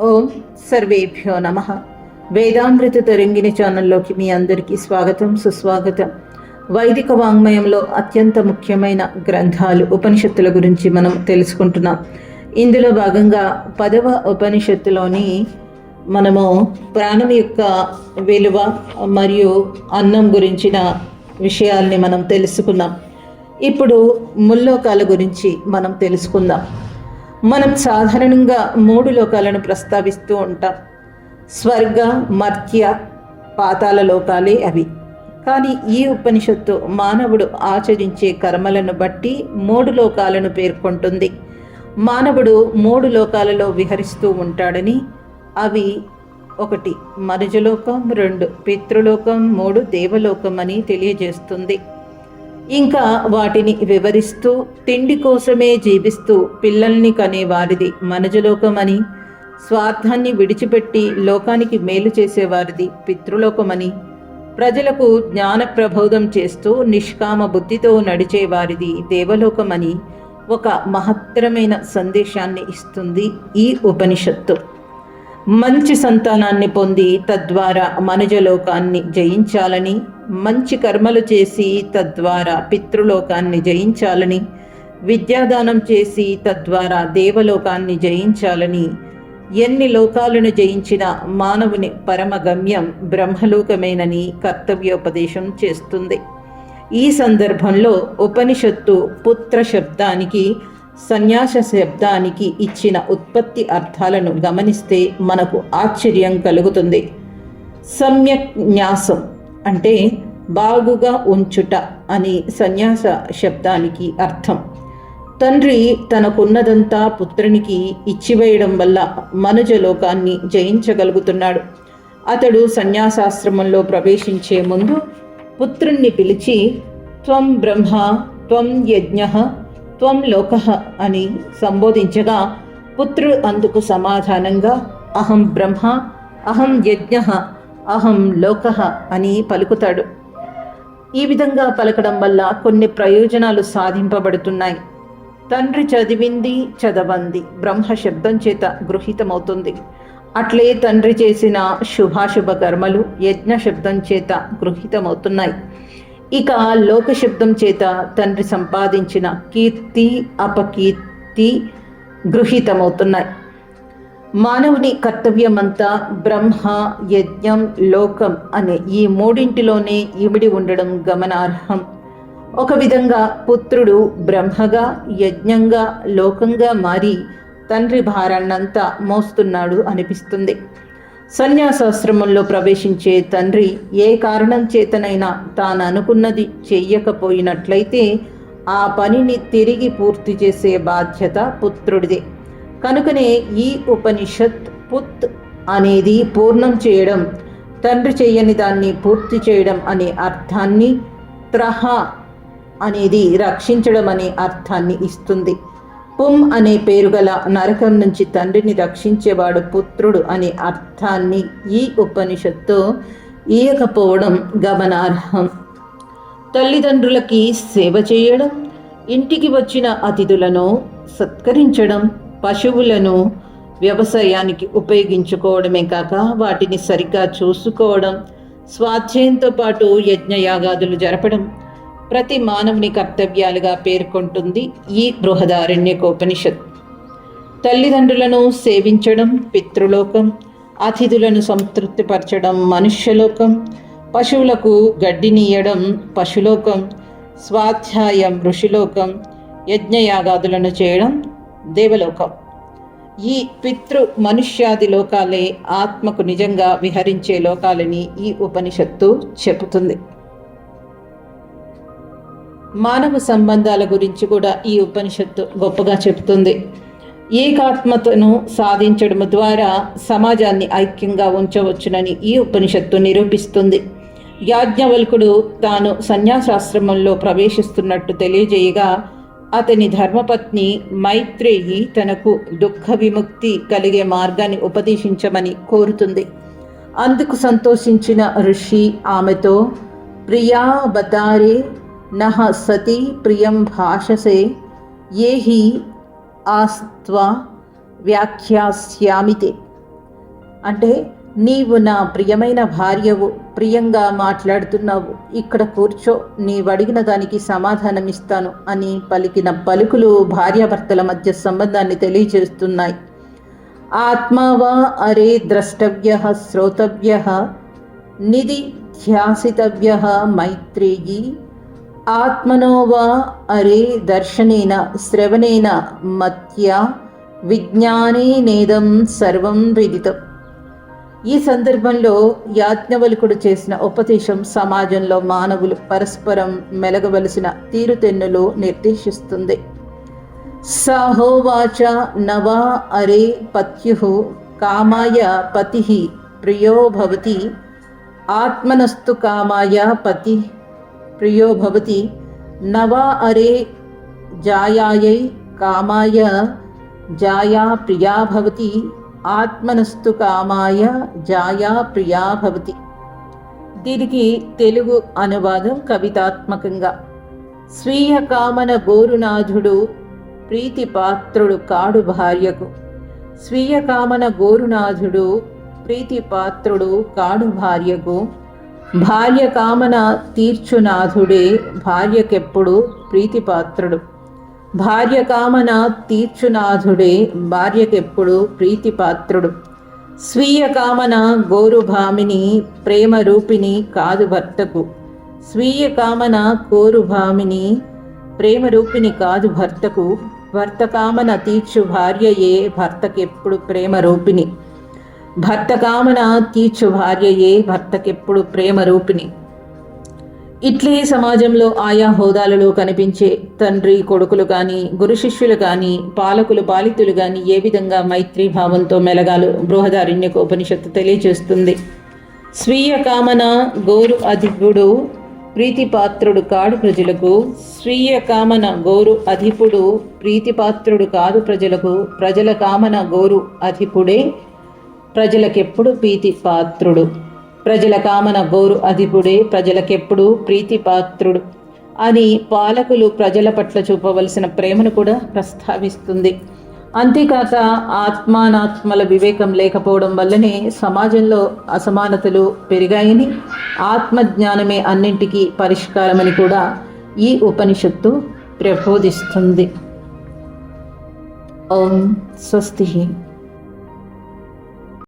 ఓం సర్వేభ్యో నమ. వేదామృత తరంగిణి ఛానల్లోకి మీ అందరికీ స్వాగతం సుస్వాగతం. వైదిక వాంగ్మయంలో అత్యంత ముఖ్యమైన గ్రంథాలు ఉపనిషత్తుల గురించి మనం తెలుసుకుంటున్నాం. ఇందులో భాగంగా పదవ ఉపనిషత్తులోని మనము ప్రాణం యొక్క విలువ మరియు అన్నం గురించిన విషయాల్ని మనం తెలుసుకున్నాం. ఇప్పుడు ముల్లోకాల గురించి మనం తెలుసుకుందాం. మనం సాధారణంగా మూడు లోకాలను ప్రస్తావిస్తూ ఉంటాం. స్వర్గ మర్త్య పాతాల లోకాలే అవి. కానీ ఈ ఉపనిషత్తు మానవుడు ఆచరించే కర్మలను బట్టి మూడు లోకాలను పేర్కొంటుంది. మానవుడు మూడు లోకాలలో విహరిస్తూ ఉంటాడని అవి ఒకటి మనుజలోకం రెండు పితృలోకం మూడు దేవలోకం అని తెలియజేస్తుంది. ఇంకా వాటిని వివరిస్తూ తిండి కోసమే జీవిస్తూ పిల్లల్ని కనే వారిది మనజలోకమని స్వార్థాన్ని విడిచిపెట్టి లోకానికి మేలు చేసేవారిది పితృలోకమని ప్రజలకు జ్ఞాన ప్రబోధం చేస్తూ నిష్కామ బుద్ధితో నడిచేవారిది దేవలోకమని ఒక మహత్తరమైన సందేశాన్ని ఇస్తుంది ఈ ఉపనిషత్తు. మంచి సంతానాన్ని పొంది తద్వారా మనుజలోకాన్ని జయించాలని మంచి కర్మలు చేసి తద్వారా పితృలోకాన్ని జయించాలని విద్యాదానం చేసి తద్వారా దేవలోకాన్ని జయించాలని ఎన్ని లోకాలను జయించిన మానవుని పరమ గమ్యం బ్రహ్మలోకమేనని కర్తవ్యోపదేశం చేస్తుంది. ఈ సందర్భంలో ఉపనిషత్తు పుత్ర శబ్దానికి సన్యాస శబ్దానికి ఇచ్చిన ఉత్పత్తి అర్థాలను గమనిస్తే మనకు ఆశ్చర్యం కలుగుతుంది. సమ్యక్ న్యాసం అంటే బాగుగా ఉంచుట అని సన్యాస శబ్దానికి అర్థం. తండ్రి తనకున్నదంతా పుత్రునికి ఇచ్చివేయడం వల్ల మనుజ లోకాన్ని జయించగలుగుతున్నాడు. అతడు సన్యాసాశ్రమంలో ప్రవేశించే ముందు పుత్రుణ్ణి పిలిచి త్వం బ్రహ్మ త్వం యజ్ఞ త్వం లోక అని సంబోధించగా పుత్రుడు అందుకు సమాధానంగా అహం బ్రహ్మ అహం యజ్ఞ అహం లోక అని పలుకుతాడు. ఈ విధంగా పలకడం వల్ల కొన్ని ప్రయోజనాలు సాధింపబడుతున్నాయి. తండ్రి చదివింది చదవంది బ్రహ్మ శబ్దం చేత గృహీతమవుతుంది. అట్లే తండ్రి చేసిన శుభాశుభ కర్మలు యజ్ఞ శబ్దం చేత గృహీతమవుతున్నాయి. ఇక లోక శబ్దం చేత తండ్రి సంపాదించిన కీర్తి అపకీర్తి గృహీతమవుతున్నాయి. మానవుని కర్తవ్యమంతా బ్రహ్మ యజ్ఞం లోకం అనే ఈ మూడింటిలోనే ఇమిడి ఉండడం గమనార్హం. ఒక విధంగా పుత్రుడు బ్రహ్మగా యజ్ఞంగా లోకంగా మారి తండ్రి భారాన్నంతా మోస్తున్నాడు అనిపిస్తుంది. సన్యాసాశ్రమంలో ప్రవేశించే తండ్రి ఏ కారణం చేతనైనా తాను అనుకున్నది చెయ్యకపోయినట్లయితే ఆ పనిని తిరిగి పూర్తి చేసే బాధ్యత పుత్రుడిదే. కనుకనే ఈ ఉపనిషత్ పుత్ అనేది పూర్ణం చేయడం తండ్రి చేయని దాన్ని పూర్తి చేయడం అనే అర్థాన్ని త్రహ అనేది రక్షించడం అనే అర్థాన్ని ఇస్తుంది. పుం అనే పేరు గల నరకం నుంచి తండ్రిని రక్షించేవాడు పుత్రుడు అనే అర్థాన్ని ఈ ఉపనిషత్తు ఈయకపోవడం గమనార్హం. తల్లిదండ్రులకి సేవ చేయడం ఇంటికి వచ్చిన అతిథులను సత్కరించడం పశువులను వ్యవసాయానికి ఉపయోగించుకోవడమే కాక వాటిని సరిగ్గా చూసుకోవడం స్వాధ్యాయంతో పాటు యజ్ఞయాగాదులు జరపడం ప్రతి మానవుని కర్తవ్యాలుగా పేర్కొంటుంది ఈ బృహదారణ్యకోపనిషత్. తల్లిదండ్రులను సేవించడం పితృలోకం అతిథులను సంతృప్తిపరచడం మనుష్యలోకం పశువులకు గడ్డినీయడం పశులోకం స్వాధ్యాయం ఋషిలోకం యజ్ఞయాగాదులను చేయడం దేవలోకం. ఈ పితృ మనుష్యాది లోకాలే ఆత్మకు నిజంగా విహరించే లోకాలని ఈ ఉపనిషత్తు చెబుతుంది. మానవ సంబంధాల గురించి కూడా ఈ ఉపనిషత్తు గొప్పగా చెబుతుంది. ఏకాత్మతను సాధించడం ద్వారా సమాజాన్ని ఐక్యంగా ఉంచవచ్చునని ఈ ఉపనిషత్తు నిరూపిస్తుంది. యాజ్ఞవల్కుడు తాను సన్యాసాశ్రమంలో ప్రవేశిస్తున్నట్టు తెలియజేయగా అతని ధర్మపత్ని మైత్రేయి తనకు దుఃఖ విముక్తి కలిగే మార్గాన్ని ఉపదేశించమని కోరుతుంది. అందుకు సంతోషించిన ఋషి ఆమెతో ప్రియా బతారే నహ సతి ప్రియం భాషసే ఏ హి ఆస్త్వ వ్యాఖ్యాస్యామితే. అంటే నీవు నా ప్రియమైన భార్యవు ప్రియంగా మాట్లాడుతున్నావు ఇక్కడ కూర్చో నీవు అడిగిన దానికి సమాధానం ఇస్తాను అని పలికిన పలుకులు భార్యాభర్తల మధ్య సంబంధాన్ని తెలియజేస్తున్నాయి. ఆత్మావా అరే ద్రష్టవ్య శ్రోతవ్య నిధి ధ్యాసితవ్య మైత్రేయీ ఆత్మనో వా అరే దర్శనేన శ్రవణేన మత్య విజ్ఞానేనేదం సర్వం విదితం. ఈ సందర్భంలో యాజ్ఞవల్కుడు చేసిన ఉపదేశం సమాజంలో మానవులు పరస్పరం మెలగవలసిన తీరుతెన్నులు నిర్దేశిస్తుంది. సాహోవాచ నవా అరే పత్యు కామాయ పతి ప్రియో భవతి. ఆత్మనస్తు కామాయ పతి ప్రియో భవతి నవా అరే జాయాయై కామాయ జాయా ప్రియా భవతి ఆత్మనస్తు కామాయ జాయా ప్రియా భవతి. దీనికి తెలుగు అనువాదం కవితాత్మకంగా. స్వీయ కామన గోరునాథుడు ప్రీతి పాత్రుడు కాడు భార్యకు. స్వీయ కామన గోరునాథుడు ప్రీతి పాత్రుడు కాడు భార్యకు. భార్య కామన తీర్చునాథుడే భార్యకెప్పుడు ప్రీతిపాత్రుడు. భార్య కామన తీర్చునాథుడే భార్యకెప్పుడు ప్రీతిపాత్రుడు. స్వీయ కామన గోరుభామిని ప్రేమ రూపిణి కాదు భర్తకు. స్వీయ కామన కోరుభామిని ప్రేమ రూపిణి కాదు భర్తకు. భర్త కామన తీర్చు భార్యయే భర్తకెప్పుడు ప్రేమ రూపిణి భర్త కామన తీర్చు భార్యయే భర్తకెప్పుడు ప్రేమ రూపిణి ఇట్లే సమాజంలో ఆయా హోదాలలో కనిపించే తండ్రి కొడుకులు కానీ గురు శిష్యులు కానీ పాలకులు పాలితులు కానీ ఏ విధంగా మైత్రీ భావంతో మెలగాలు బృహదారణ్యకు ఉపనిషత్తు తెలియజేస్తుంది. స్వీయ కామన గోరు అధిపుడు ప్రీతిపాత్రుడు కాడు ప్రజలకు. స్వీయ కామన గోరు అధిపుడు ప్రీతిపాత్రుడు కాదు ప్రజలకు. ప్రజల కామన గోరు అధిపుడే ప్రజలకెప్పుడు ప్రీతిపాత్రుడు. ప్రజల కామన గోరు అధిపుడే ప్రజలకెప్పుడు ప్రీతిపాత్రుడు. అని పాలకులు ప్రజల పట్ల చూపవలసిన ప్రేమను కూడా ప్రస్తావిస్తుంది. అంతేకాక ఆత్మానాత్మల వివేకం లేకపోవడం వల్లనే సమాజంలో అసమానతలు పెరిగాయని ఆత్మజ్ఞానమే అన్నింటికీ పరిష్కారమని కూడా ఈ ఉపనిషత్తు ప్రబోధిస్తుంది. ఓం స్వస్తి